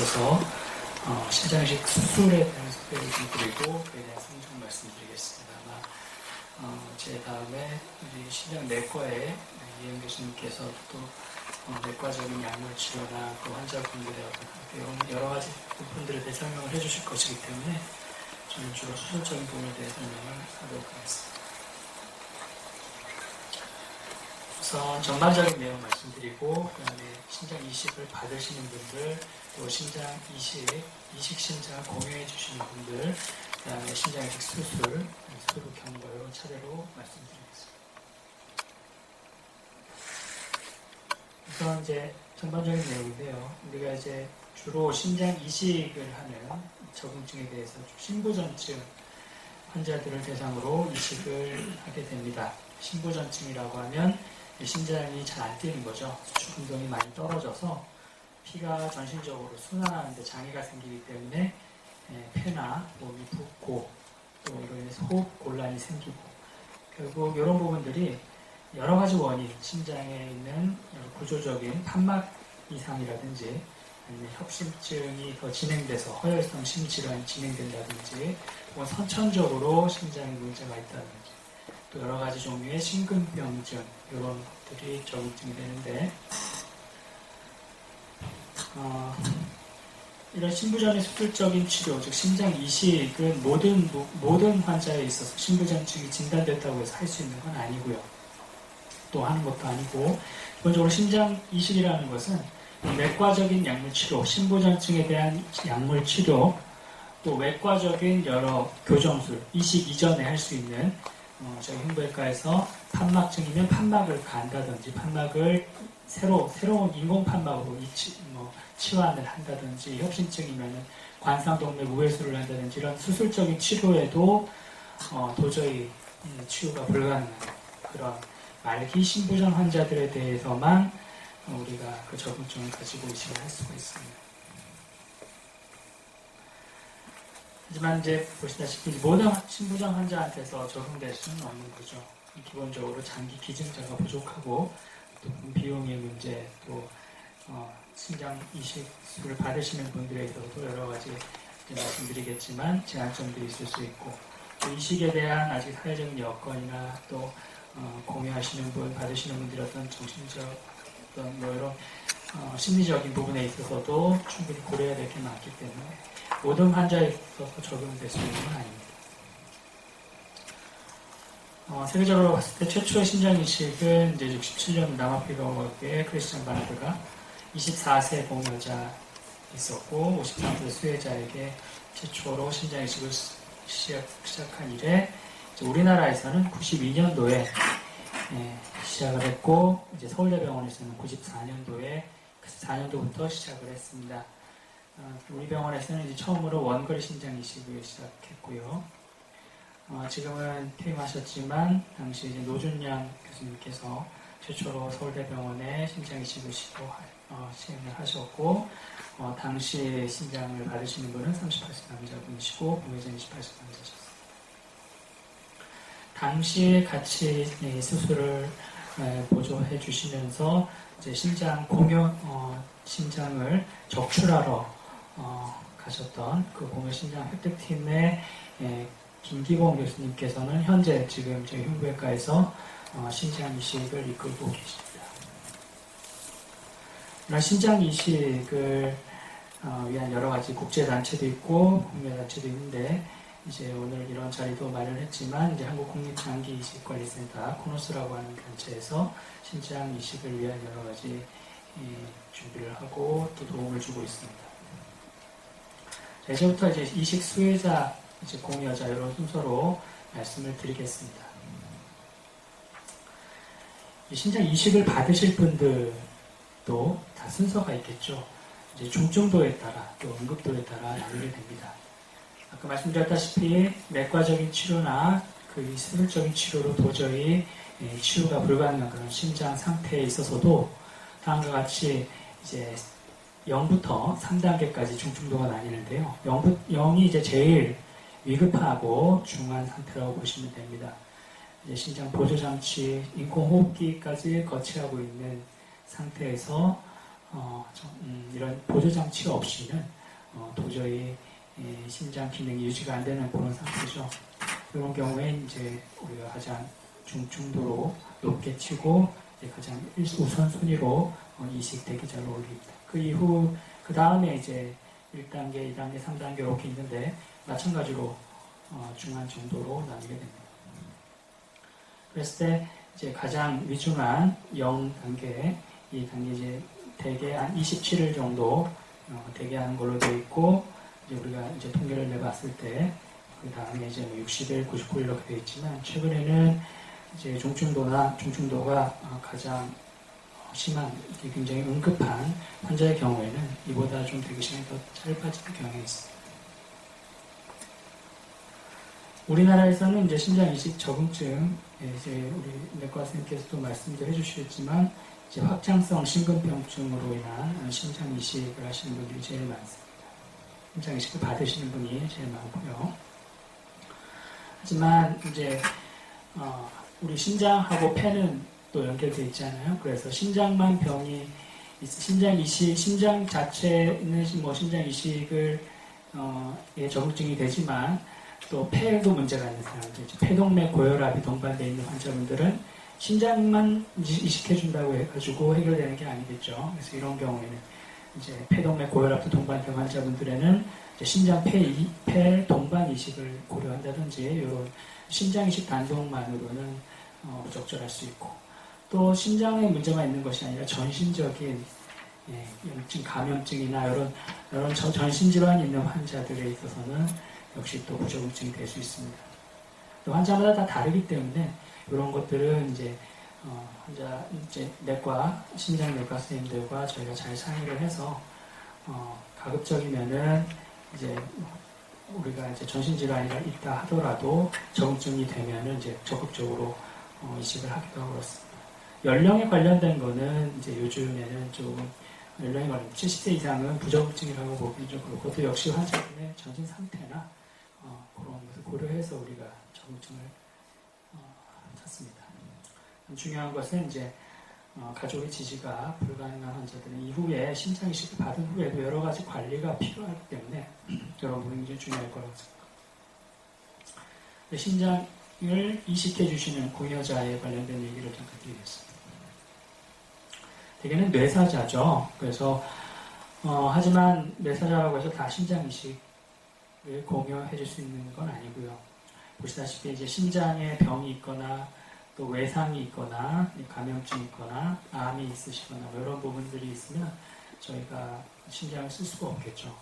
있어서 어, 신장식 수술에 대한 소개를 좀 드리고 그에 대한 상정 말씀드리겠습니다. 어, 제 다음에 우리 신장 내과의 이행 교수님께서 또 어, 내과적인 약물 치료나 또 환자분들의 어떤 여러 가지 부분들에 대해 설명을 해주실 것이기 때문에 저는 주로 수술적인 부분에 대해 설명을 하도록 하겠습니다. 우선 전반적인 내용 말씀드리고 그 다음에 신장 이식을 받으시는 분들 또 신장 이식, 이식 신장 공유해 주시는 분들 그 다음에 신장 이식 수술, 수술 경과 이런 차례로 말씀드리겠습니다. 우선 이제 전반적인 내용인데요. 우리가 이제 주로 신장 이식을 하는 적응증에 대해서 신부전증 환자들을 대상으로 이식을 하게 됩니다. 신부전증이라고 하면 신장이 잘 안 뛰는 거죠. 수축 운동이 많이 떨어져서 피가 전신적으로 순환하는데 장애가 생기기 때문에 예, 폐나 몸이 붓고 또 이로 인해서 호흡 곤란이 생기고 결국 이런 부분들이 여러 가지 원인, 심장에 있는 구조적인 판막 이상이라든지 아니면 협심증이 더 진행돼서 허혈성 심질환이 진행된다든지 혹은 선천적으로 심장에 문제가 있다든지 또 여러 가지 종류의 심근병증 이런 것들이 적응증이 되는데 어, 이런 신부전의 수술적인 치료, 즉 심장 이식은 모든 모든 환자에 있어서 신부전증이 진단됐다고 해서 할 수 있는 건 아니고요. 또 하는 것도 아니고 기본적으로 심장 이식이라는 것은 내과적인 약물 치료, 신부전증에 대한 약물 치료, 또 외과적인 여러 교정술, 이식 이전에 할 수 있는 어, 저희 흉부외과에서 판막증이면 판막을 간다든지 판막을 새로 새로운 인공 판막으로 이치, 뭐, 치환을 한다든지 협심증이면 관상동맥 우회수를 한다든지 이런 수술적인 치료에도 어, 도저히 음, 치유가 불가능한 그런 말기 신부전 환자들에 대해서만 우리가 그 적응증을 가지고 의식을 할 수가 있습니다. 하지만 이제 보시다시피 모든 신부전 환자한테서 적용될 수는 없는 거죠. 기본적으로 장기 기증자가 부족하고 또 비용의 문제 또 어, 신장 이식을 받으시는 분들에 있어서도 여러 가지 말씀드리겠지만 제한점들이 있을 수 있고 이식에 대한 아직 사회적인 여건이나 또 어, 공유하시는 분, 받으시는 분들의 어떤 정신적 어떤 뭐 이런 어, 심리적인 부분에 있어서도 충분히 고려해야 될 게 많기 때문에 모든 환자에 있어서 적용될 수 있는 건 아닙니다. 어, 세계적으로 봤을 때 최초의 신장 이식은 이제 67년 남아프리카의 크리스천 바나드가 24세 공여자 있었고 53세 수혜자에게 최초로 신장 이식을 시작, 시작 한 이래 우리나라에서는 92년도에 예, 시작을 했고 이제 서울대병원에서는 94년도에 4년도부터 시작을 했습니다. 어, 우리 병원에서는 이제 처음으로 원거리 신장 이식을 시작했고요. 어, 지금은 퇴임하셨지만 당시 이제 노준양 교수님께서 최초로 서울대병원에 신장 이식을 시도 어, 시행을 하셨고 어, 당시 신장을 받으시는 분은 38세 남자분이시고 공회전 28세 남자셨습니다. 당시에 같이 수술을 보조해 주시면서 이제 신장 공연 어, 신장을 적출하러 어, 가셨던 그 공연 신장 획득팀의 예, 김기봉 교수님께서는 현재 지금 저희 흉부외과에서 어, 신장 이식을 이끌고 계십니다. 이런 신장 이식을 어, 위한 여러 가지 국제 단체도 있고 국내 단체도 있는데 이제 오늘 이런 자리도 마련했지만 이제 한국 국립장기 이식관리센터 코노스라고 하는 단체에서 신장 이식을 위한 여러 가지 준비를 하고 또 도움을 주고 있습니다. 자, 이제부터 이제 이식 수혜자, 이제 공여자 이런 순서로 말씀을 드리겠습니다. 신장 이식을 받으실 분들도 다 순서가 있겠죠. 이제 중증도에 따라 또 응급도에 따라 나누게 됩니다. 아까 말씀드렸다시피 내과적인 치료나 그 수술적인 치료로 도저히 예, 치료가 불가능한 그런 심장 상태에 있어서도 다음과 같이 이제 0부터 3단계까지 중증도가 나뉘는데요. 0, 0이 이제 제일 위급하고 중한 상태라고 보시면 됩니다. 이제 신장 보조 장치, 인공 호흡기까지 거치하고 있는 상태에서 어, 좀, 음, 이런 보조 장치 없이는 어, 도저히 예, 심장 기능이 유지가 안 되는 그런 상태죠. 이런 경우에 이제 우리가 가장 중증도로 높게 치고 가장 우선 순위로 어, 이식 대기자를 올립니다. 그 이후 그 다음에 이제 1단계, 2단계, 3단계 이렇게 있는데 마찬가지로 어, 중한 정도로 나뉘게 됩니다. 그랬을 때 이제 가장 위중한 0단계, 이 단계 이제 대개 한 27일 정도 어, 대개 하는 걸로 되어 있고 이제 우리가 이제 통계를 내봤을 때 그 다음에 이제 뭐 60일, 99일 이렇게 되어 있지만 최근에는 이제 중증도나 중증도가 어, 가장 심한 굉장히 응급한 환자의 경우에는 이보다 좀 대기 시간이 더 짧아지는 경향이 있습니다. 우리나라에서는 이제 심장 이식 적응증 예, 이제 우리 내과 선생님께서도 말씀도 해주시겠지만 이제 확장성 심근병증으로 인한 심장 이식을 하시는 분들이 제일 많습니다. 심장 이식을 받으시는 분이 제일 많고요. 하지만 이제 어, 우리 심장하고 폐는 또 연결되어 있잖아요. 그래서 심장만 병이 심장 이식, 심장 자체는 뭐 심장 이식을 어, 예, 적응증이 되지만 또 폐에도 문제가 있는 사람들, 폐동맥 고혈압이 동반되어 있는 환자분들은 심장만 이식해준다고 해가지고 해결되는 게 아니겠죠. 그래서 이런 경우에는 이제 폐동맥 고혈압도 동반된 환자분들에는 심장 폐, 폐 동반 이식을 고려한다든지 이런 심장 이식 단독만으로는 어, 적절할 수 있고 또 심장에 문제가 있는 것이 아니라 전신적인 예, 염증, 감염증이나 이런 이런 전신 질환이 있는 환자들에 있어서는 역시 또 부조증이 될 수 있습니다. 또 환자마다 다 다르기 때문에 이런 것들은 이제 어, 환자 이제 내과 심장내과 선생님들과 저희가 잘 상의를 해서 어, 가급적이면은 이제 우리가 이제 전신질환이 있다 하더라도 적응증이 되면은 이제 적극적으로 어, 이식을 하기도 하고 그렇습니다. 연령에 관련된 거는 이제 요즘에는 좀 연령이 관련 70세 이상은 부적응증이라고 보기 좀 그렇고 또 역시 환자분의 전신 상태나 어, 그런 것을 고려해서 우리가 적응증을 어, 찾습니다. 중요한 것은 이제 어, 가족의 지지가 불가능한 환자들은 이후에 심장 이식을 받은 후에도 여러 가지 관리가 필요하기 때문에 여러분 굉장히 중요할 거라고 생각합니다. 심장을 이식해 주시는 공여자에 관련된 얘기를 잠깐 드리겠습니다. 대개는 뇌사자죠. 그래서 어, 하지만 뇌사자라고 해서 다 심장 이식을 공여해 줄 수 있는 건 아니고요. 보시다시피 이제 심장에 병이 있거나 또 외상이 있거나 감염증이 있거나 암이 있으시거나 뭐 이런 부분들이 있으면 저희가 심장을 쓸 수가 없겠죠.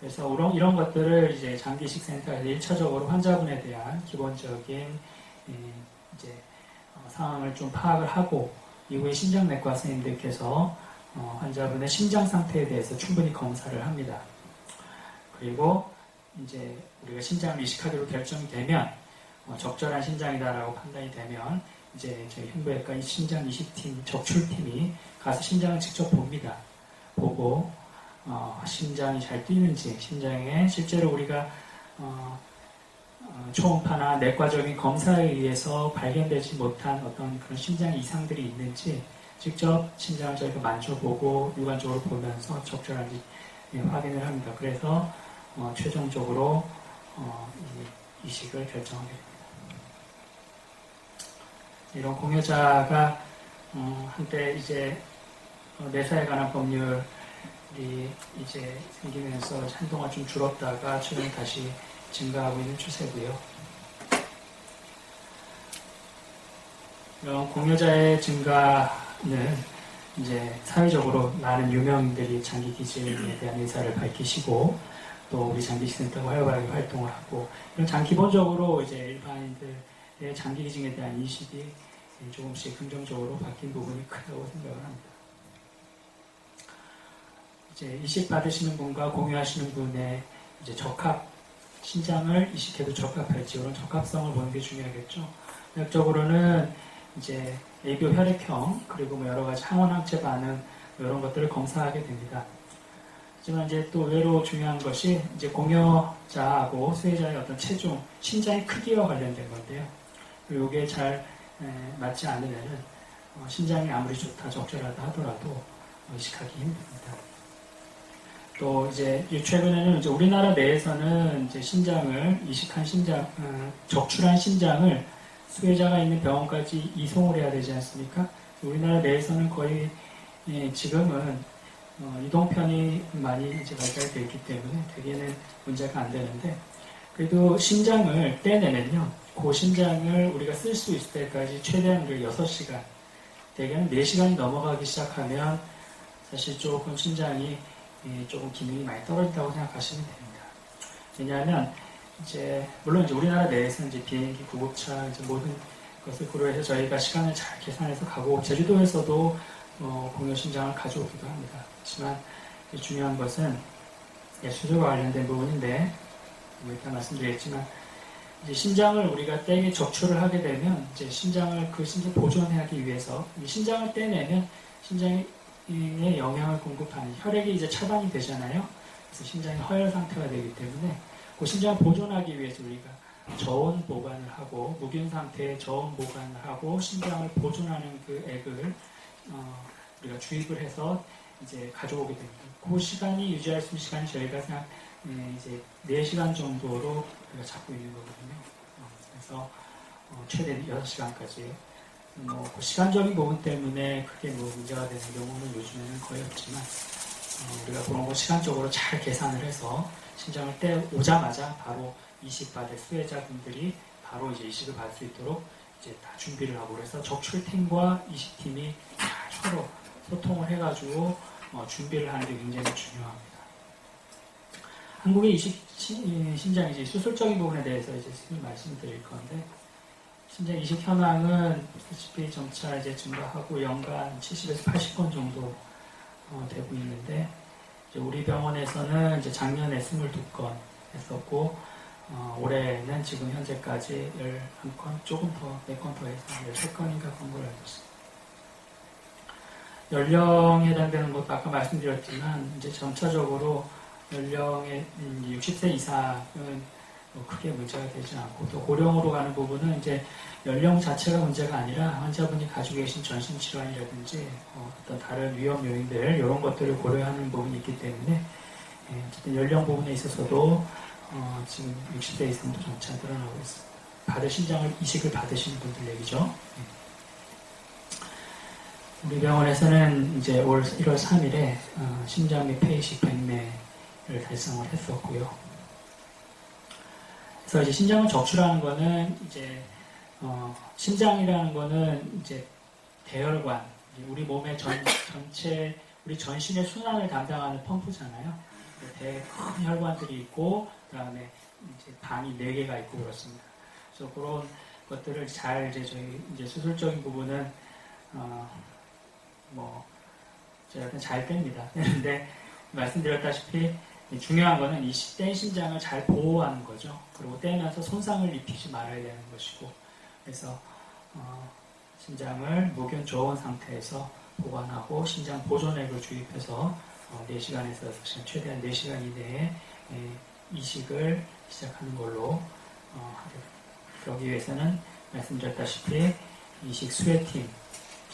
그래서 이런, 이런 것들을 이제 장기식 센터에서 1차적으로 환자분에 대한 기본적인 예, 이제 어, 상황을 좀 파악을 하고 이후에 심장내과 선생님들께서 어, 환자분의 심장 상태에 대해서 충분히 검사를 합니다. 그리고 이제 우리가 심장을 이식하기로 결정이 되면 어, 적절한 심장이다라고 판단이 되면 이제 저희 흉부외과 심장 이식팀 적출팀이 가서 심장을 직접 봅니다. 보고 어, 심장이 잘 뛰는지 심장에 실제로 우리가 어, 어, 초음파나 내과적인 검사에 의해서 발견되지 못한 어떤 그런 심장 이상들이 있는지 직접 심장을 저희가 만져보고 육안적으로 보면서 적절한지 예, 확인을 합니다. 그래서 어, 최종적으로 어, 이식을 결정하게 됩니다. 이런 공여자가 어, 한때 이제 어, 내사에 관한 법률이 이제 생기면서 한동안 좀 줄었다가 최근에 다시 증가하고 있는 추세고요. 이런 공여자의 증가는 이제 사회적으로 많은 유명인들이 장기 기증에 대한 의사를 밝히시고 또 우리 장기센터가 활발하게 활동을 하고 이런 장 기본적으로 이제 일반인들 장기 기증에 대한 인식이 조금씩 긍정적으로 바뀐 부분이 크다고 생각을 합니다. 이제 이식 받으시는 분과 공유하시는 분의 이제 적합 신장을 이식해도 적합할지 이런 적합성을 보는 게 중요하겠죠. 약적으로는 이제 애교 혈액형 그리고 뭐 여러 가지 항원 항체 반응 이런 것들을 검사하게 됩니다. 하지만 이제 또 의외로 중요한 것이 이제 공여자하고 수혜자의 어떤 체중, 신장의 크기와 관련된 건데요. 이게 잘 맞지 않으면은 어, 신장이 아무리 좋다 적절하다 하더라도 의식하기 힘듭니다. 또 이제 최근에는 이제 우리나라 내에서는 이제 신장을 이식한 신장, 어, 적출한 신장을 수혜자가 있는 병원까지 이송을 해야 되지 않습니까? 우리나라 내에서는 거의 예, 지금은 어, 이동편이 많이 이제 발달되어 있기 때문에 대개는 문제가 안 되는데 그래도 신장을 떼내면요. 그 신장을 우리가 쓸 수 있을 때까지 최대한 6시간, 대개는 4시간이 넘어가기 시작하면 사실 조금 신장이 예, 조금 기능이 많이 떨어진다고 생각하시면 됩니다. 왜냐하면 이제 물론 이제 우리나라 내에서 이제 비행기, 구급차 이제 모든 것을 고려해서 저희가 시간을 잘 계산해서 가고 제주도에서도 어, 공여 신장을 가져오기도 합니다. 하지만 중요한 것은 예, 수술과 관련된 부분인데 뭐 이렇게 말씀드렸지만 이제 신장을 우리가 떼게 적출을 하게 되면 이제 신장을 그 신장 보존하기 위해서 신장을 떼내면 신장 에 영양을 공급하는 혈액이 이제 차단이 되잖아요. 그래서 신장이 허혈 상태가 되기 때문에 그 신장을 보존하기 위해서 우리가 저온 보관을 하고 무균 상태의 저온 보관을 하고 신장을 보존하는 그 액을 어, 우리가 주입을 해서 이제 가져오게 됩니다. 그 시간이 유지할 수 있는 시간이 저희가 생각 네, 이제 4시간 정도로 우리가 잡고 있는 거거든요. 어, 그래서 어, 최대 6시간까지 뭐, 그 시간적인 부분 때문에 크게 뭐 문제가 되는 경우는 요즘에는 거의 없지만, 어, 우리가 그런 거 시간적으로 잘 계산을 해서 신장을 떼 오자마자 바로 이식받을 수혜자분들이 바로 이제 이식을 받을 수 있도록 이제 다 준비를 하고 그래서 적출팀과 이식팀이 서로 소통을 해가지고 어, 준비를 하는 게 굉장히 중요합니다. 한국의 이식 신장 이제 수술적인 부분에 대해서 이제 말씀드릴 건데 신장 이식 현황은 보시다시피 점차 이제 증가하고 연간 70에서 80건 정도 어, 되고 있는데 우리 병원에서는 이제 작년에 22건 했었고 어, 올해는 지금 현재까지 11건 조금 더몇건더 해서 13건인가 그런 걸 알고 있습니다. 연령에 해당되는 것도 아까 말씀드렸지만 이제 점차적으로 연령의 60세 음, 이상은 뭐 크게 문제가 되지 않고 또 고령으로 가는 부분은 이제 연령 자체가 문제가 아니라 환자분이 가지고 계신 전신 질환이라든지 어, 떤 다른 위험 요인들 이런 것들을 고려하는 부분이 있기 때문에 예, 어쨌든 연령 부분에 있어서도 어, 지금 60대 이상도 점차 늘어나고 있습니다. 받으신 장을 이식을 받으시는 분들 얘기죠. 예. 우리 병원에서는 이제 올 1월 3일에 어, 심장 및 폐이식 100매를 달성을 했었고요. 그래서 이제 신장을 적출하는 거는 이제 어, 심장이라는 거는 이제 대혈관, 우리 몸의 전, 전체 우리 전신의 순환을 담당하는 펌프잖아요. 대큰 혈관들이 있고 그 다음에 이제 방이 네 개가 있고 그렇습니다. 그래서 그런 것들을 잘 이제 저희 이제 수술적인 부분은 어, 뭐 제가 잘 뺍니다. 그런데 말씀드렸다시피 중요한 거는 이뗀 신장을 잘 보호하는 거죠. 그리고 떼면서 손상을 입히지 말아야 되는 것이고 그래서 어, 신장을 무균 좋은 상태에서 보관하고 신장 보존액을 주입해서 어, 4시간에서 6시간, 최대한 4시간 이내에 예, 이식을 시작하는 걸로 어, 그러기 위해서는 말씀드렸다시피 이식 수혜팀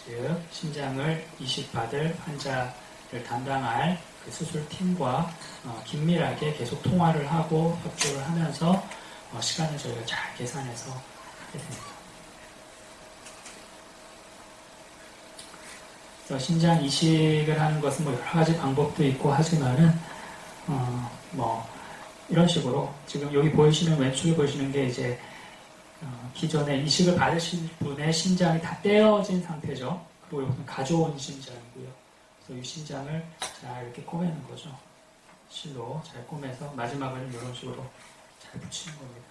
즉 신장을 이식받을 환자를 담당할 그 수술팀과 어, 긴밀하게 계속 통화를 하고 협조를 하면서 어, 시간을 저희가 잘 계산해서 하게 됩니다. 신장 이식을 하는 것은 뭐 여러 가지 방법도 있고 하지만은 어, 뭐 이런 식으로 지금 여기 보이시는 왼쪽에 보이시는 게 이제 어, 기존에 이식을 받으신 분의 신장이 다 떼어진 상태죠. 그리고 이것은 가져온 신장이고요. 이 신장을 잘 이렇게 꼬매는 거죠. 실로 잘 꼬매서 마지막에는 이런 식으로 잘 붙이는 겁니다.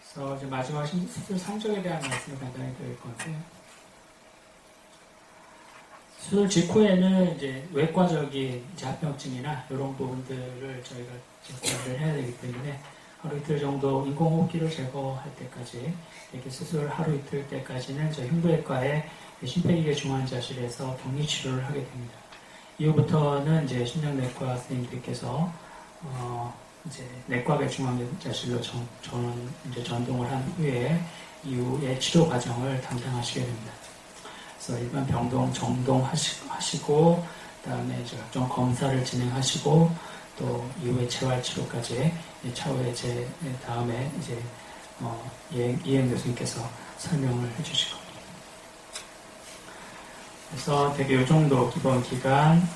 그래서 이제 마지막 수술 상적에 대한 말씀을 간단히 드릴 건데 수술 직후에는 이제 외과적인 합병증이나 이런 부분들을 저희가 관리를 해야 되기 때문에 하루 이틀 정도 인공호흡기를 제거할 때까지 이렇게 수술 하루 이틀 때까지는 저희 흉부외과의 심폐기계 중환자실에서 격리 치료를 하게 됩니다. 이후부터는 이제 심장내과 선생님들께서 어 이제 내과계 중환자실로 전, 전 이제 전동을 한 후에 이후에 치료 과정을 담당하시게 됩니다. 그래서 일반 병동 정동 하시, 하시고 그다음에 이제 각종 검사를 진행하시고 또 이후에 재활치료까지 이 차후에 제 다음에 이제 어, 이행, 이행 교수님께서 설명을 해주실 겁니다. 그래서 되게 이 정도 기본 기간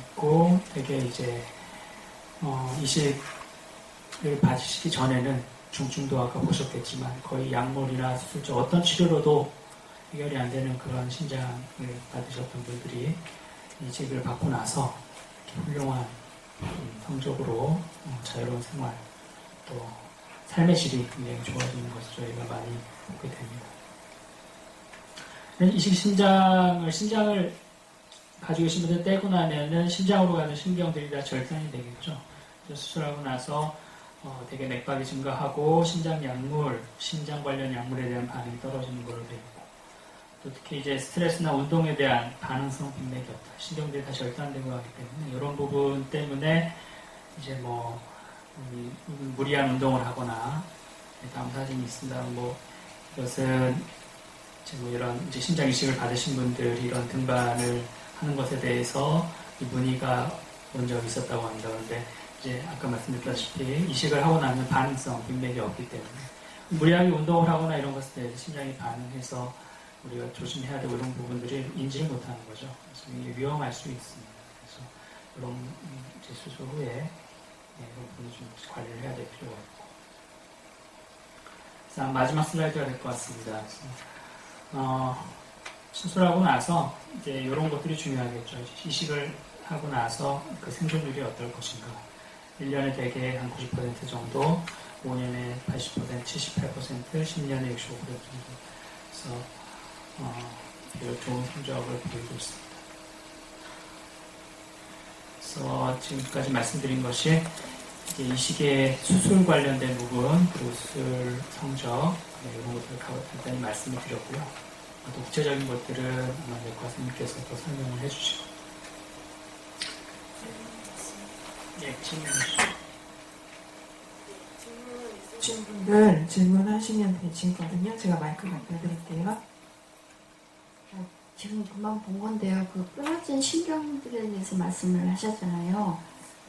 있고 되게 이제 어, 이식을 받으시기 전에는 중증도 아까 보셨겠지만 거의 약물이나 수술적 어떤 치료로도 해결이 안 되는 그런 신장을 받으셨던 분들이 이직을 받고 나서 훌륭한 음, 성적으로 어, 자유로운 생활 또 삶의 질이 굉장히 좋아지는 것을 저희가 많이 보게 됩니다. 이식 신장을 신장을 가지고 계신 분들 떼고 나면은 심장으로 가는 신경들이 다 절단이 되겠죠. 수술하고 나서 어, 되게 맥박이 증가하고 신장 약물, 신장 관련 약물에 대한 반응이 떨어지는 걸로 되어 있고 또 특히 이제 스트레스나 운동에 대한 반응성 빈맥이 없다. 신경들이 다 절단되고 하기 때문에 이런 부분 때문에 이제 뭐 음, 무리한 운동을 하거나 다음 사진이 있습니다. 뭐 이것은 이제 뭐 이런 이제 심장 이식을 받으신 분들이 이런 등반을 하는 것에 대해서 이 문의가 온 적이 있었다고 합니다. 그런데 이제 아까 말씀드렸다시피 이식을 하고 나면 반응성 빈맥이 없기 때문에 무리하게 운동을 하거나 이런 것에 대해서 심장이 반응해서 우리가 조심해야 되고 이런 부분들이 인지를 못하는 거죠. 그래서 위험할 수 있습니다. 그래서 이런 이제 수술 후에 네, 이런 부분을 좀 관리를 해야 될 필요가 있고. 자, 마지막 슬라이드가 될 것 같습니다. 어, 수술하고 나서 이제 이런 것들이 중요하겠죠. 이식을 하고 나서 그 생존율이 어떨 것인가. 1년에 대개 한 90% 정도, 5년에 80%, 78%, 10년에 65% 정도. 그래서 어, 매우 좋은 성적을 보이고 있습니다. 그래서 지금까지 말씀드린 것이 이 시기에 수술 관련된 부분, 그리고 수술 성적, 네, 이런 것들을 간단히 말씀을 드렸고요. 또 구체적인 것들은 아마 내과 선생님께서 더 설명을 해주시고. 네, 질문 주신 분들 질문하시면 되시거든요. 제가 마이크 갖다 드릴게요. 지금 금방 본 건데요. 그 끊어진 신경들에 대해서 말씀을 하셨잖아요.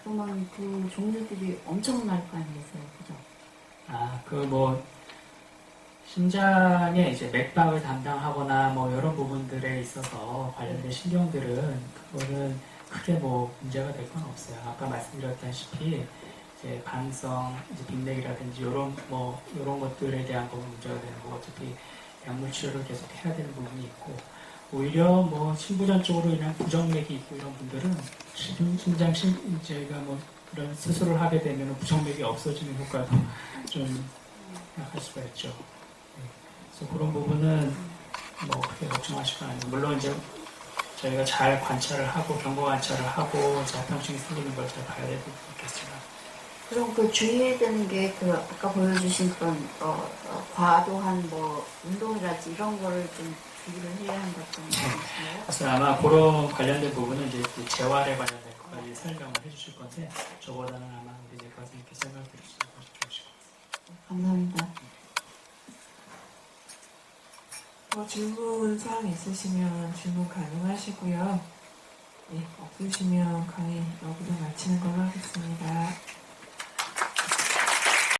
그러면 그 종류들이 엄청날 거 아니겠어요? 그죠? 아, 그 뭐, 심장의 이제 맥박을 담당하거나 뭐 이런 부분들에 있어서 관련된 신경들은 그거는 크게 뭐 문제가 될 건 없어요. 아까 말씀드렸다시피 이제 반응성, 이제 빈맥이라든지 이런 뭐 이런 것들에 대한 부분 문제가 되는 거 어차피 약물 치료를 계속 해야 되는 부분이 있고 오히려 뭐 신부전 쪽으로 인한 부정맥이 있고 이런 분들은 심- 심장 심 저희가 뭐 그런 수술을 하게 되면 부정맥이 없어지는 효과도 좀 생각할 수가 있죠. 네. 그래서 그런 부분은 뭐 크게 걱정하실 건 아니고 물론 이제 저희가 잘 관찰을 하고 경고 관찰을 하고 자평증이 생기는 걸 잘 봐야 될 부분이 있겠지만 그럼 그 주의해야 되는 게 그 아까 보여주신 그런 어, 어, 과도한 뭐 운동이라든지 이런 거를 좀 주의를 해야 한다는 말씀이세요? 그래서 아마 그런 관련된 부분은 이제 그 재활에 관련된 것까지 설명을 해주실 건데 저보다는 아마 우리 이제 과장님께 설명을 드리시는 것이 좋으실 것. 감사합니다. 더 질문 사항 있으시면 질문 가능하시고요. 네, 없으시면 강의 여기서 마치는 걸로 하겠습니다.